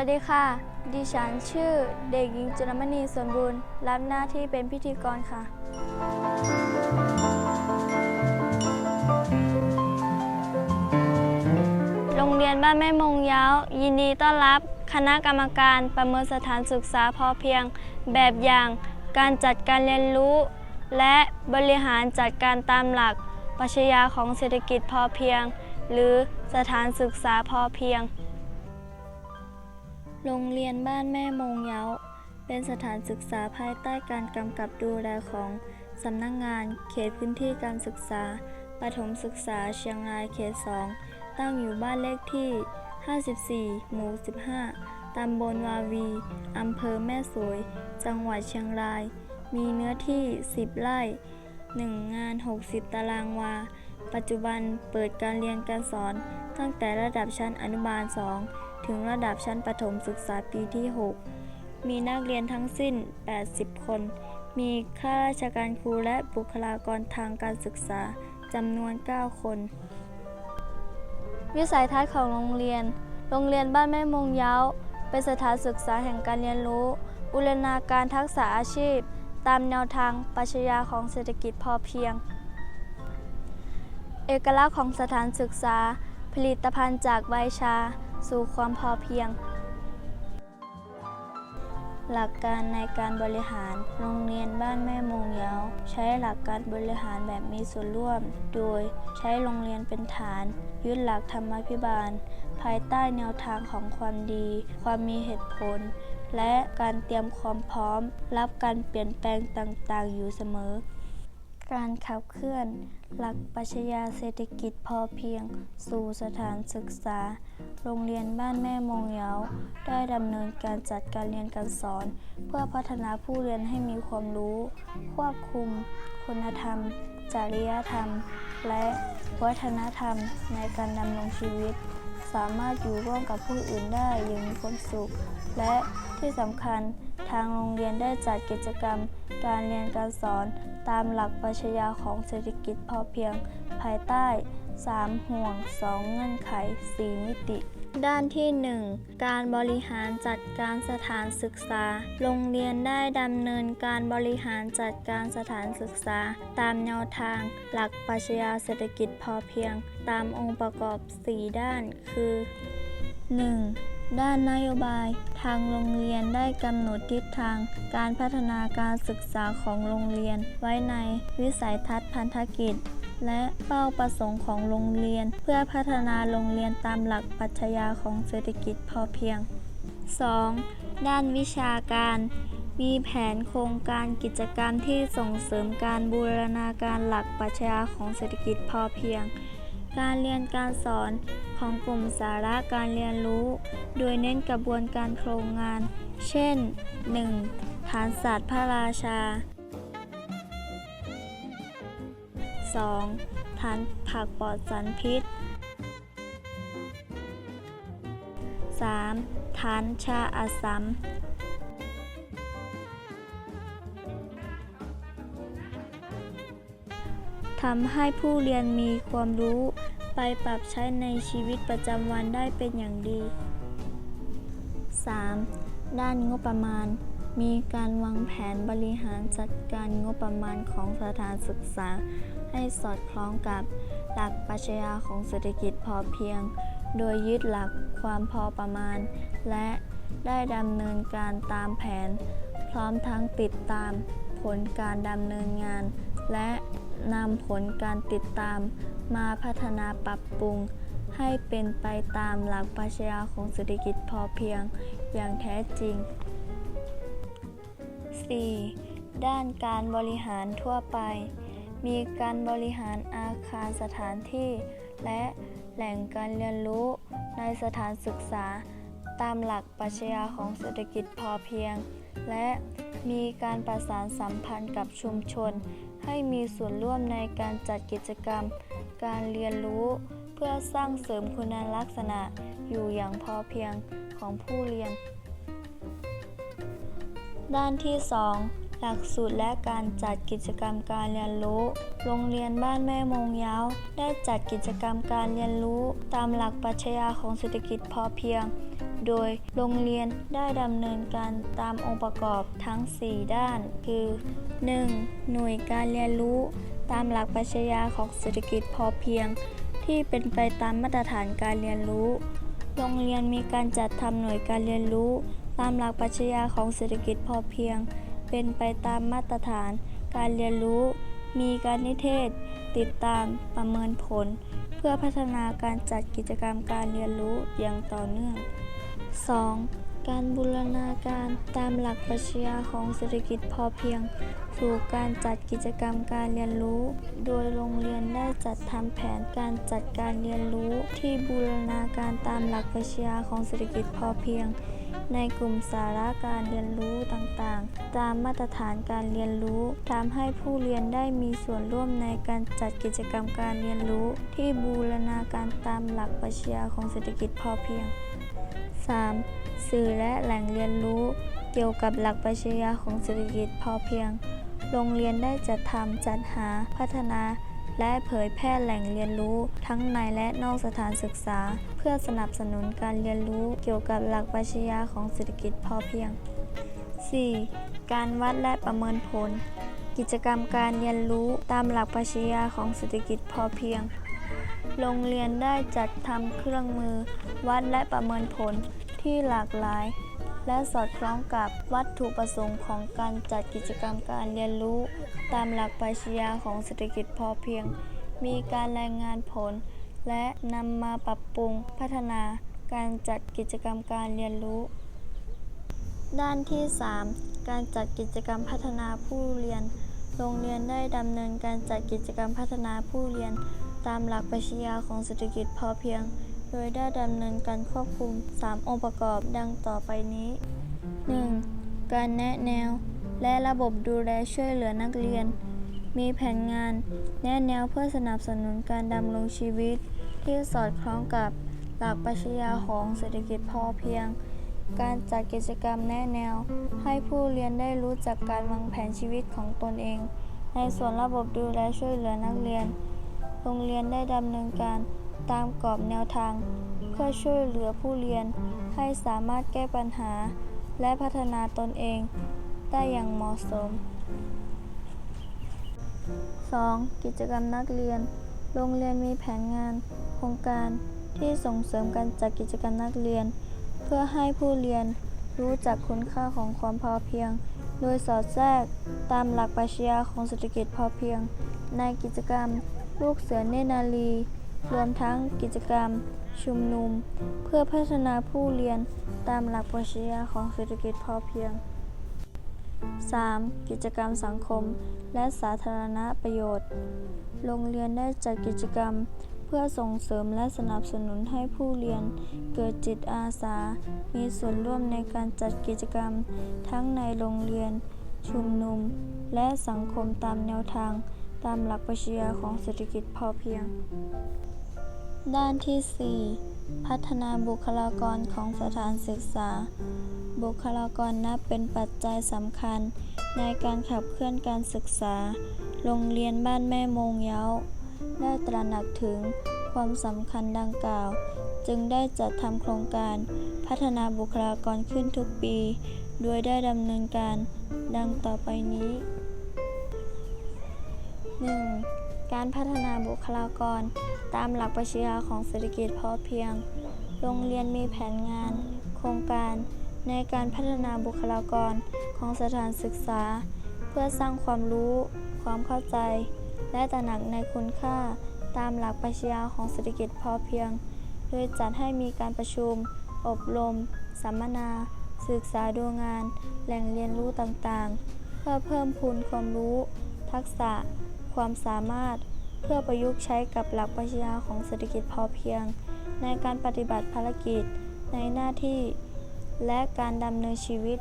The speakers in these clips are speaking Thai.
สวัสดีค่ะ ดิฉันชื่อเด็กหญิงจุลมณีสวนบุญ รับหน้าที่เป็นพิธีกรค่ะ โรงเรียนบ้านแม่มงยาวยินดีต้อนรับคณะกรรมการประเมินสถานศึกษาพอเพียง แบบอย่างการจัดการเรียนรู้ และบริหารจัดการตามหลักปรัชญาของเศรษฐกิจพอเพียง หรือสถานศึกษาพอเพียง โรงเรียนบ้านแม่มงเย้าเป็นสถานศึกษาภายใต้การกำกับดูแลของสำนักงงานเขตพื้นที่การศึกษาประถมศึกษาเชียงรายเขต 2 ตั้งอยู่บ้านเลขที่ 54 หมู่ 15 ตำบลวาวี อำเภอแม่สวย จังหวัดเชียงราย มีเนื้อที่ 10 ไร่ 1 งาน 60 ตารางวา ปัจจุบันเปิดการเรียนการสอนตั้งแต่ระดับชั้นอนุบาล 2 ถึงระดับชั้นประถมศึกษาปีที่ 6 มีนักเรียนทั้งสิ้น 80 คน มีข้าราชการครูและบุคลากรทางการศึกษาจำนวน 9 คน วิสัยทัศน์ของโรงเรียน โรงเรียนบ้านแม่มงเย้า เป็นสถานศึกษาแห่งการเรียนรู้ บูรณาการทักษะอาชีพ ตามแนวทางปรัชญาของเศรษฐกิจพอเพียง เอกลักษณ์ของสถานศึกษา ผลิตภัณฑ์จากใบชา สู่ความพอเพียง หลักการในการบริหาร โรงเรียนบ้านแม่มงเยาว ใช้หลักการบริหารแบบมีส่วนร่วม โดยใช้โรงเรียนเป็นฐาน ยึดหลักธรรมาภิบาล ภายใต้แนวทางของความดี ความมีเหตุผลและการเตรียมความพร้อม รับการเปลี่ยนแปลงต่างๆ อยู่เสมอ การขับเคลื่อน หลักปรัชญาเศรษฐกิจพอเพียง สู่สถานศึกษา โรงเรียนบ้านแม่มงเยาได้ดำเนินการจัดการเรียนการสอน เพื่อพัฒนาผู้เรียนให้มีความรู้ ควบคุม คุณธรรม จริยธรรม และวัฒนธรรมในการดำรงชีวิต สามารถอยู่ร่วมกับผู้อื่นได้อย่างมีความสุข และที่สำคัญทางโรงเรียนได้จัดกิจกรรม การเรียนการสอนตามหลักปรัชญาของเศรษฐกิจพอเพียง ภายใต้ 3 ห่วง 2 เงื่อนไข 4 มิติ ด้านที่ 1 การบริหารจัดการสถานศึกษา โรงเรียนได้ดำเนินการบริหารจัดการสถานศึกษา ตามแนวทาง หลักปรัชญาเศรษฐกิจพอเพียง ตามองค์ประกอบ 4 ด้านคือ 1. ด้านนโยบาย ทางโรงเรียนได้กำหนดทิศทาง การพัฒนาการศึกษาของโรงเรียน ไว้ในวิสัยทัศน์พันธกิจ และเป้าประสงค์ของโรงเรียน เพื่อพัฒนาโรงเรียนตามหลักปรัชญาของเศรษฐกิจพอเพียง 2. ด้านวิชาการ มีแผนโครงการกิจกรรมที่ส่งเสริมการบูรณาการหลักปรัชญาของเศรษฐกิจพอเพียง การเรียนการสอนของกลุ่มสาระการเรียนรู้ โดยเน้นกระบวนการโครงงาน เช่น 1. ฐานศาสตร์พระราชา 2. ฐานผักปลอดสารพิษ 3. ฐานชาอาสัมทำให้ผู้เรียนมีความรู้ไปปรับใช้ในชีวิตประจำวันได้เป็นอย่างดี 3. ด้านงบประมาณ มีการวางแผนบริหารจัดการงบประมาณของสถานศึกษา ให้สอดคล้องกับหลักปรัชญาของเศรษฐกิจพอเพียง โดยยึดหลักความพอประมาณ และได้ดำเนินการตามแผน พร้อมทั้งติดตามผลการดำเนินงาน และนำผลการติดตามมาพัฒนาปรับปรุง ให้เป็นไปตามหลักปรัชญาของเศรษฐกิจพอเพียงอย่างแท้จริง 4. ด้านการบริหารทั่วไป มีการบริหารอาคารสถานที่ และแหล่งการเรียนรู้ในสถานศึกษา ตามหลักปรัชญาของเศรษฐกิจพอเพียง และมีการประสานสัมพันธ์กับชุมชน ให้มีส่วนร่วมในการจัดกิจกรรม การเรียนรู้ เพื่อสร้างเสริมคุณลักษณะอยู่อย่างพอเพียงของผู้เรียน ด้านที่หลักสูตรและการจัดกิจกรรมการเรียนรู้ โรงเรียนบ้านแม่มงเยาวได้จัดกิจกรรมการเรียนรู้ ตามหลักปรัชญาของเศรษฐกิจพอเพียง โดยโรงเรียนได้ดำเนินการตามองค์ประกอบทั้ง 4 ด้าน คือ 1. หน่วยการเรียนรู้ ตามหลักปรัชญาของเศรษฐกิจพอเพียง ที่เป็นไปตามมาตรฐานการเรียนรู้ โรงเรียนมีการจัดทำหน่วยการเรียนรู้ ตามหลักปรัชญาของเศรษฐกิจพอเพียง เป็นไปตามมาตรฐาน การเรียนรู้ มีการนิเทศ ติดตามประเมินผล เพื่อพัฒนาการจัดกิจกรรมการเรียนรู้อย่างต่อเนื่อง 2. การบูรณาการตามหลักปรัชญาของเศรษฐกิจพอเพียง สู่การจัดกิจกรรมการเรียนรู้ โดยโรงเรียนได้จัดทำแผนการจัดการเรียนรู้ ที่บูรณาการตามหลักปรัชญาของเศรษฐกิจพอเพียง ในกลุ่มสาระการเรียนรู้ต่างๆ ตามมาตรฐานการเรียนรู้ทำให้ผู้เรียนได้มีส่วนร่วมในการจัดกิจกรรมการเรียนรู้ ที่บูรณาการตามหลักปรัชญาของเศรษฐกิจพอเพียง 3. สื่อและแหล่งเรียนรู้เกี่ยวกับหลักปรัชญาของเศรษฐกิจพอเพียง โรงเรียนได้จัดทำจัดหาพัฒนา และเผยแพร่แหล่งเรียนรู้ ทั้งในและนอกสถานศึกษา เพื่อสนับสนุนการเรียนรู้เกี่ยวกับหลักปรัชญาของเศรษฐกิจพอเพียง 4. การวัดและประเมินผล กิจกรรมการเรียนรู้ตามหลักปรัชญาของเศรษฐกิจพอเพียง โรงเรียนได้จัดทำเครื่องมือ วัดและประเมินผลที่หลากหลาย และสอดคล้องกับวัตถุประสงค์ของการจัดกิจกรรมการเรียนรู้ ตามหลักปรัชญาของเศรษฐกิจพอเพียง มีการรายงานผล และนำมาปรับปรุงพัฒนาการจัดกิจกรรมการเรียนรู้ ด้านที่ 3 การจัดกิจกรรมพัฒนาผู้เรียน โรงเรียนได้ดำเนินการจัดกิจกรรมพัฒนาผู้เรียน ตามหลักปรัชญาของเศรษฐกิจพอเพียง โดยได้ดำเนินการควบคุม 3 องค์ประกอบดังต่อไปนี้ 1. การแนะแนว และระบบดูแลช่วยเหลือนักเรียน มีแผนงานแนะแนวเพื่อสนับสนุนการดำรงชีวิต ที่สอดคล้องกับหลักปรัชญาของเศรษฐกิจพอเพียง การจัดกิจกรรมแนะแนว ให้ผู้เรียนได้รู้จักการวางแผนชีวิตของตนเอง ในส่วนระบบดูแลช่วยเหลือนักเรียน โรงเรียนได้ดำเนินการ ตามกรอบแนวทาง เพื่อช่วยเหลือผู้เรียนให้สามารถแก้ปัญหา และพัฒนาตนเอง ได้อย่างเหมาะสม 2. กิจกรรมนักเรียน โรงเรียนมีแผนงาน โครงการที่ส่งเสริมการจัดกิจกรรมนักเรียน เพื่อให้ผู้เรียนรู้จักคุณค่าของความพอเพียง โดยสอดแทรกตามหลักปรัชญาของเศรษฐกิจพอเพียง ในกิจกรรม ลูกเสือเนนารี รวมทั้งกิจกรรม ชุมนุม เพื่อพัฒนาผู้เรียนตามหลักปรัชญาของเศรษฐกิจพอเพียง 3. กิจกรรมสังคม และสาธารณประโยชน์ โรงเรียนได้จัดกิจกรรมเพื่อส่งเสริมและสนับสนุนให้ผู้เรียนเกิดจิตอาสา มีส่วนร่วมในการจัดกิจกรรม ทั้งในโรงเรียน ชุมนุม และสังคมตามแนวทาง ตามหลักปรัชญาของเศรษฐกิจพอเพียง ด้านที่ 4 พัฒนาบุคลากรของสถานศึกษา บุคลากรนับเป็นปัจจัยสำคัญ ในการขับเคลื่อนการศึกษา โรงเรียนบ้านแม่มงเย้า ได้ตระหนักถึงความสำคัญดังกล่าว จึงได้จัดทำโครงการพัฒนาบุคลากรขึ้นทุกปี โดยได้ดำเนินการดังต่อไปนี้ 1. การพัฒนาบุคลากร ตามหลักปรัชญาของเศรษฐกิจพอเพียง โรงเรียนมีแผนงาน โครงการ ในการพัฒนาบุคลากรของสถานศึกษา เพื่อสร้างความรู้ ความเข้าใจ และตระหนักในคุณค่า ตามหลักปรัชญาของเศรษฐกิจพอเพียง โดยจัดให้มีการประชุม อบรม สัมมนา ศึกษาดูงาน แหล่งเรียนรู้ต่างๆ เพื่อเพิ่มพูนความรู้ ทักษะ ความสามารถ เพื่อประยุกต์ใช้กับหลักปรัชญาของเศรษฐกิจพอเพียง ในการปฏิบัติภารกิจในหน้าที่ และการดำเนินชีวิต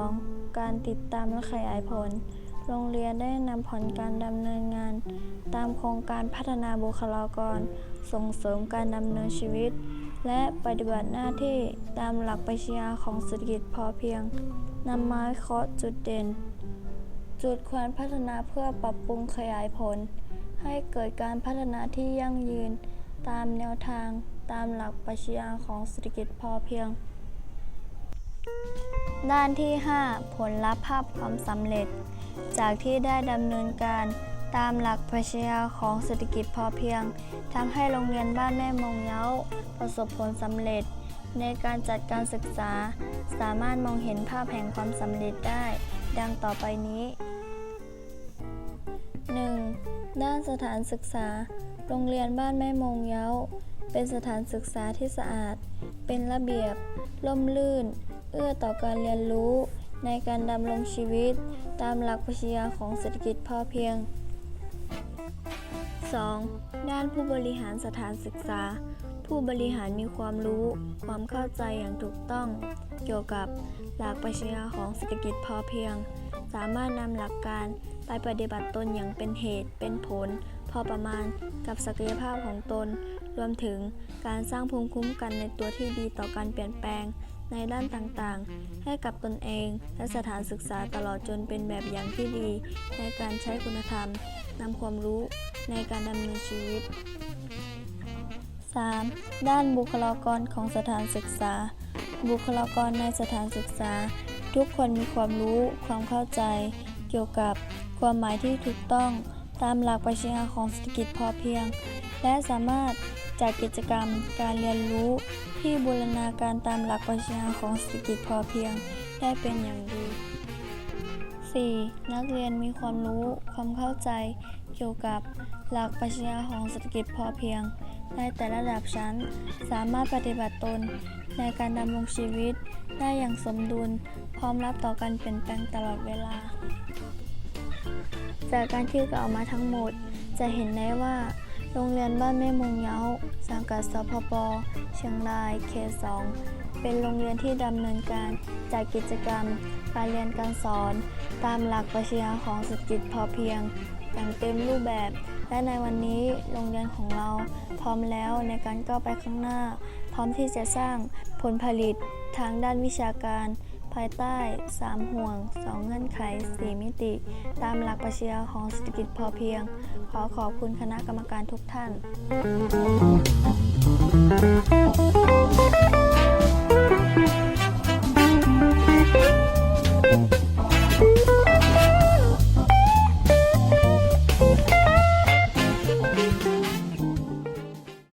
2. การติดตามและขยายผล โรงเรียนได้นำผลการดำเนินงาน ตามโครงการพัฒนาบุคลากร ส่งเสริมการดำเนินชีวิต และปฏิบัติหน้าที่ตามหลักปรัชญาของเศรษฐกิจพอเพียงนำมาวิเคราะห์จุดเด่น จุดควรพัฒนาเพื่อปรับปรุงขยายผล ให้เกิดการพัฒนาที่ยั่งยืน ตามแนวทาง ตามหลักปรัชญาของเศรษฐกิจพอเพียง ด้านที่ 5 ผลลัพธ์ภาพความสำเร็จ จากที่ได้ดำเนินการตามหลักปรัชญาของเศรษฐกิจพอเพียงทำให้โรงเรียนบ้านแม่มงเย้า ประสบผลสำเร็จ ในการจัดการศึกษา สามารถมองเห็นภาพแห่งความสำเร็จได้ ดังต่อไปนี้ ด้านสถานศึกษา โรงเรียนบ้านแม่มงเย้า เป็นสถานศึกษาที่สะอาด เป็นระเบียบร่มรื่น เอื้อต่อการเรียนรู้ ในการดำรงชีวิต ตามหลักปรัชญาของเศรษฐกิจพอเพียง 2. ด้านผู้บริหารสถานศึกษา ผู้บริหารมีความรู้ ความเข้าใจอย่างถูกต้อง เกี่ยวกับหลักปรัชญาของเศรษฐกิจพอเพียง สามารถนำหลักการ ไปปฏิบัติตนอย่างเป็นเหตุเป็นผล พอประมาณกับศักยภาพของตน รวมถึงการสร้างภูมิคุ้มกันในตัวที่ดีต่อการเปลี่ยนแปลงในด้านต่างๆ ให้กับตนเองและสถานศึกษาตลอดจนเป็นแบบอย่างที่ดี ในการใช้คุณธรรมนำความรู้ในการดำเนินชีวิต 3. ด้านบุคลากรของสถานศึกษา บุคลากรในสถานศึกษา ทุกคนมีความรู้ความเข้าใจ เกี่ยวกับ ความหมายที่ถูกต้องตามหลักปรัชญาของเศรษฐกิจพอเพียง และสามารถจัดกิจกรรมการเรียนรู้ที่บูรณาการตามหลักปรัชญาของเศรษฐกิจพอเพียงได้เป็นอย่างดี 4. นักเรียนมีความรู้ความเข้าใจเกี่ยวกับหลักปรัชญาของเศรษฐกิจพอเพียง ในแต่ละระดับชั้นสามารถปฏิบัติตนในการดำรงชีวิตได้อย่างสมดุล พร้อมรับต่อการเปลี่ยนแปลงตลอดเวลา จากการที่กล่าวมาทั้งหมด จะเห็นได้ว่า โรงเรียนบ้านแม่มงเย้าสังกัดสพปเชียงรายเขตสองเป็นโรงเรียนที่ดำเนินการจัดกิจกรรม การเรียนการสอน ตามหลักปรัชญาของเศรษฐกิจพอเพียง อย่างเต็มรูปแบบ และในวันนี้โรงเรียนของเราพร้อมแล้วในการก้าวไปข้างหน้า พร้อมที่จะสร้างผลผลิตทางด้านวิชาการ ภายใต้ 3 ห่วง 2 เงื่อนไข 4 มิติ ตามหลักปรัชญาของเศรษฐกิจพอเพียง ขอขอบคุณคณะกรรมการทุกท่าน